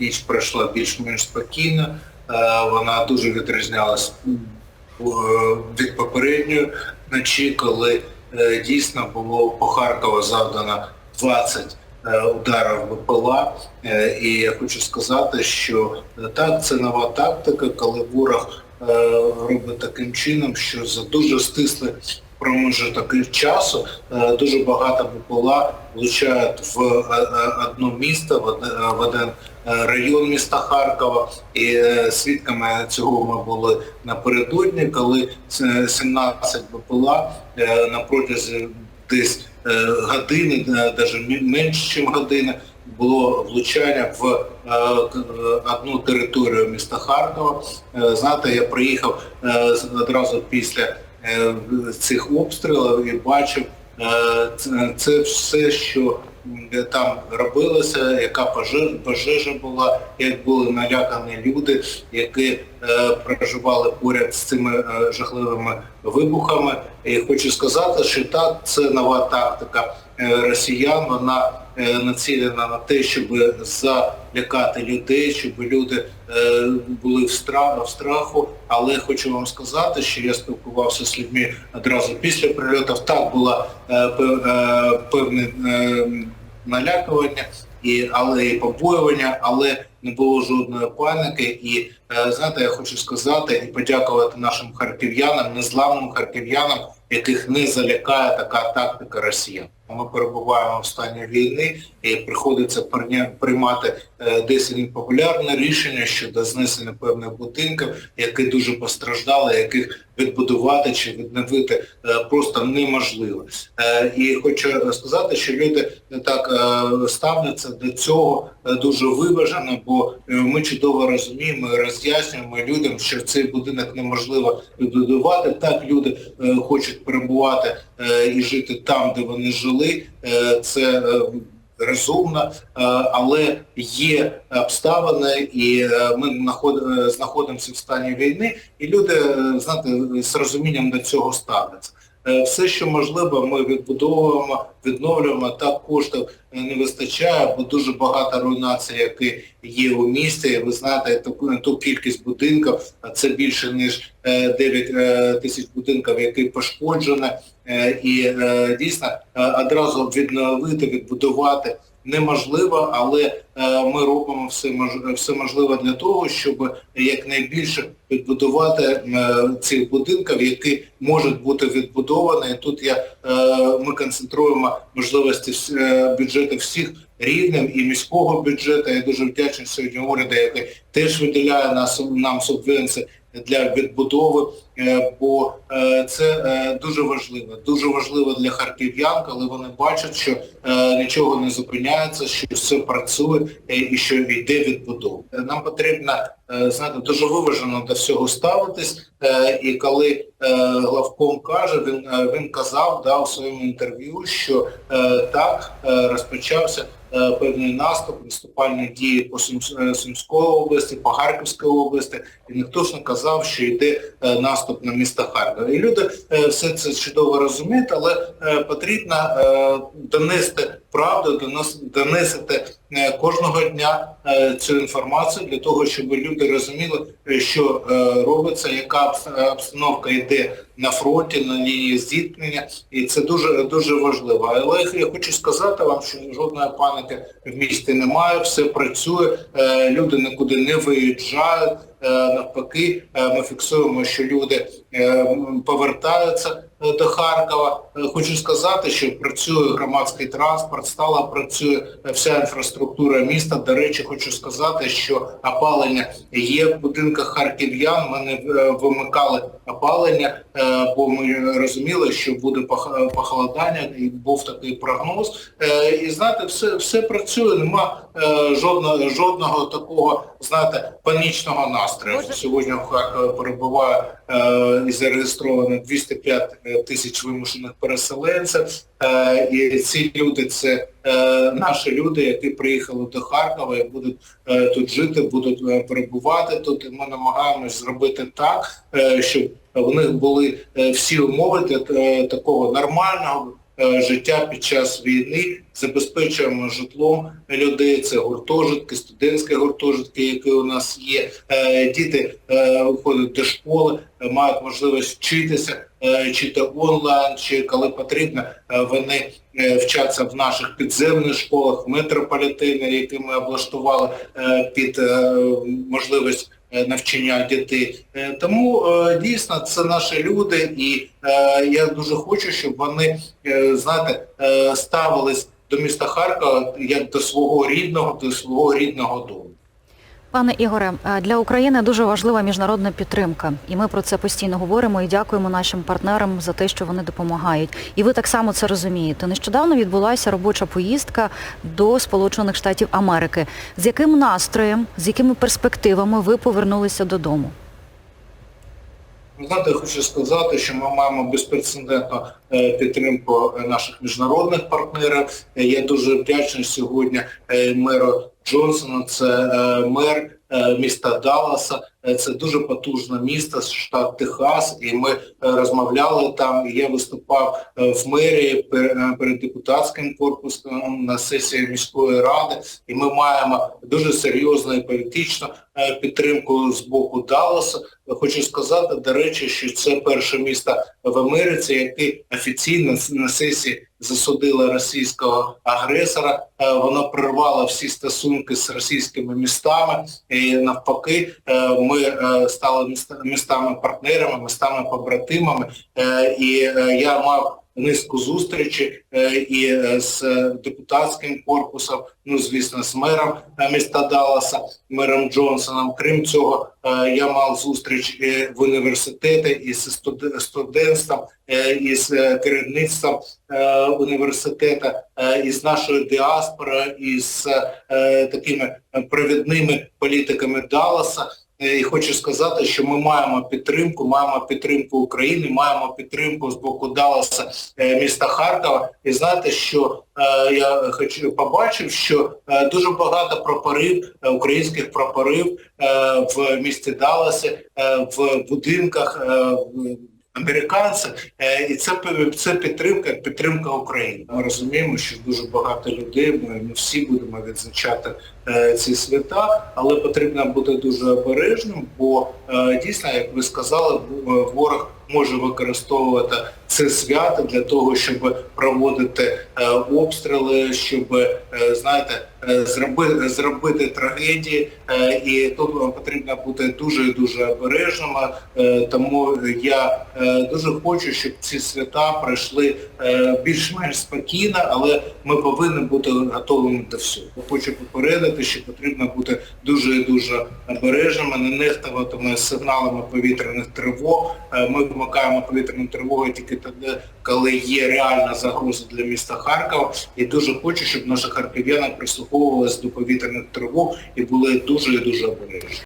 ніч пройшла більш-менш спокійно. Е, Вона дуже відрізнялась е, від попередньої вночі, коли е, дійсно було по Харкову завдано 20 е, ударів БПЛА. І я хочу сказати, що так, це нова тактика, коли ворог робить таким чином, що за дуже стислий промежуток часу е, дуже багато БПЛА влучають в е, е, одне місто, в один, район міста Харкова. І свідками цього ми були напередодні, коли 17 БПЛА на протязі десь години, навіть менше, ніж години, було влучання в одну територію міста Харкова. Знаєте, я приїхав одразу після цих обстрілів і бачив е, це, все, що там робилося, яка пожежа, була, як були налякані люди, які е, проживали поряд з цими е, жахливими вибухами. І хочу сказати, що так, це нова тактика е, росіян, вона е, націлена на те, щоб залякати людей, щоб люди е, були в страху, в страху. Але хочу вам сказати, що я спілкувався з людьми одразу після прильотів. Так було е, пев- е, певне е, налякування, і, але і побоювання, але не було жодної паніки. І е, знаєте, я хочу сказати і подякувати нашим харків'янам, незламним харків'янам, яких не залякає така тактика росіян. Ми перебуваємо в стані війни і приходиться приймати е, десь непопулярне рішення щодо знесення певних будинків, які дуже постраждали, яких відбудувати чи відновити е, просто неможливо. Е, І хочу сказати, що люди так е, ставляться до цього е, дуже виважено, бо е, ми чудово розуміємо і роз'яснюємо людям, що цей будинок неможливо відбудувати. Так люди е, хочуть перебувати е, і жити там, де вони жили. Е, Це е, розумно, е, але є обставини, і е, ми е, знаходимося в стані війни, і люди, знаєте, з розумінням до цього ставляться. Е, Все, що можливо, ми відбудовуємо, відновлюємо, так коштів е, не вистачає, бо дуже багато руйнацій, які є у місті. Ви знаєте, таку ту кількість будинків, це більше ніж е, 9 е, тисяч будинків, які пошкоджені. І дійсно одразу відновити, відбудувати неможливо, але е, ми робимо все можливе для того, щоб якнайбільше відбудувати е, цих будинків, які можуть бути відбудовані. І тут я е, ми концентруємо можливості бюджету всіх рівнів і міського бюджету. Я дуже вдячний сьогодні уряду, який теж виділяє нас нам субвенції для відбудови, е, бо е, це е, дуже важливо. Дуже важливо для харків'ян, коли вони бачать, що нічого не зупиняється, що все працює і що йде відбудова. Нам потрібно знаєте, дуже виважено до всього ставитись. І коли главком каже, він він казав да, у своєму інтерв'ю, що так розпочався певний наступ, наступальні дії по е, Сумської області, по Харківській області, і ніхто ж не казав, що йде е, наступ на місто Харкова. І люди е, все це чудово розуміють, але е, потрібно е, донести правду, донос, донести е, кожного дня е, цю інформацію для того, щоб люди розуміли, що е, робиться, яка обстановка йде на фронті, на лінії зіткнення, і це дуже дуже важливо. Але я хочу сказати вам, що жодної паніки в місті немає, все працює, люди нікуди не виїжджають. Навпаки, ми фіксуємо, що люди повертаються до Харкова. Е, Хочу сказати, що працює громадський транспорт, стала працює вся інфраструктура міста. До речі, хочу сказати, що опалення є в будинках харків'ян. Ми не е, вимикали опалення, е, бо ми розуміли, що буде похолодання, і був такий прогноз. Е, І знаєте, все, все працює, нема е, жодного, жодного такого, знаєте, панічного настрою. Сьогодні в Харкові перебуває е, і зареєстровано 205 тисяч вимушених переселенців. Е, і ці люди це е, наші люди, які приїхали до Харкова і будуть е, тут жити, будуть е, перебувати тут. І ми намагаємось зробити так, е, щоб в них були е, всі умови для е, такого нормального е, життя під час війни, забезпечуємо житлом людей. Це гуртожитки, студентські гуртожитки, які у нас є. Е, Діти е, виходять до школи, е, мають можливість вчитися, е, чи то онлайн, чи коли потрібно, е, вони е, вчаться в наших підземних школах, метрополітені, які ми облаштували е, під е, можливість е, навчання дітей. Е, Тому е, дійсно це наші люди, і е, я дуже хочу, щоб вони, е, знаєте, е, ставились до міста Харкова як до свого рідного, до свого рідного дому. Пане Ігоре, е, для України дуже важлива міжнародна підтримка, і ми про це постійно говоримо і дякуємо нашим партнерам за те, що вони допомагають. І ви так само це розумієте. Нещодавно відбулася робоча поїздка до Сполучених Штатів Америки. З яким настроєм, з якими перспективами ви повернулися додому? Знаєте, хочу сказати, що ми маємо безпрецедентну е, підтримку е, наших міжнародних партнерів. Е, Я дуже вдячний сьогодні меру Джонсону, це мер міста Далласа. Е, Це дуже потужне місто, штат Техас, і ми е, розмовляли там, я виступав е, в мерії е, перед депутатським корпусом на сесії міської ради, і ми маємо дуже серйозну і політичну е, підтримку з боку Далласа. Хочу сказати, до речі, що це перше місто в Америці, яке офіційно на сесії засудило російського агресора. вона прорвала всі стосунки з російськими містами. І навпаки, е, ми е, стали містами-партнерами, містами-побратимами. Е, І е, я мав низку зустрічей е, і е, з депутатським корпусом, ну звісно, з мером е, міста Далласа, мером Джонсоном. Крім цього, я мав зустріч в університеті із студентством, із керівництвом університету, із нашою діаспорою, із такими провідними політиками Далласа. Е, І хочу сказати, що ми маємо підтримку, маємо підтримку України, маємо підтримку з боку Далласа е, міста Харкова. І знаєте, що е, я хочу побачив, що дуже багато прапорів, українських прапорів в місті Далласі, в будинках. Американці, Е, і це це підтримка, підтримка України. Ми розуміємо, що дуже багато людей. Ми, ми всі будемо відзначати е, ці свята, але потрібно бути дуже обережним, бо дійсно, як ви сказали, е, ворог може використовувати це свято для того, щоб проводити е, обстріли, щоб е, знаєте, е, зробити зробити трагедії, Е, і тут потрібно бути дуже дуже обережними. Е, Тому я е, дуже хочу, щоб ці свята пройшли е, більш-менш спокійно, але ми повинні бути готовими до всього. Хочу попередити, що потрібно бути дуже дуже обережними, не нехтуватими сигналами повітряних тривог. Е, Ми вмикаємо повітряну тривогу тільки тоді, коли є реальна загроза для міста Харкова. І дуже хочу, щоб наші харків'яни прислуховувалися до повітряних тривог і були дуже і дуже обережні.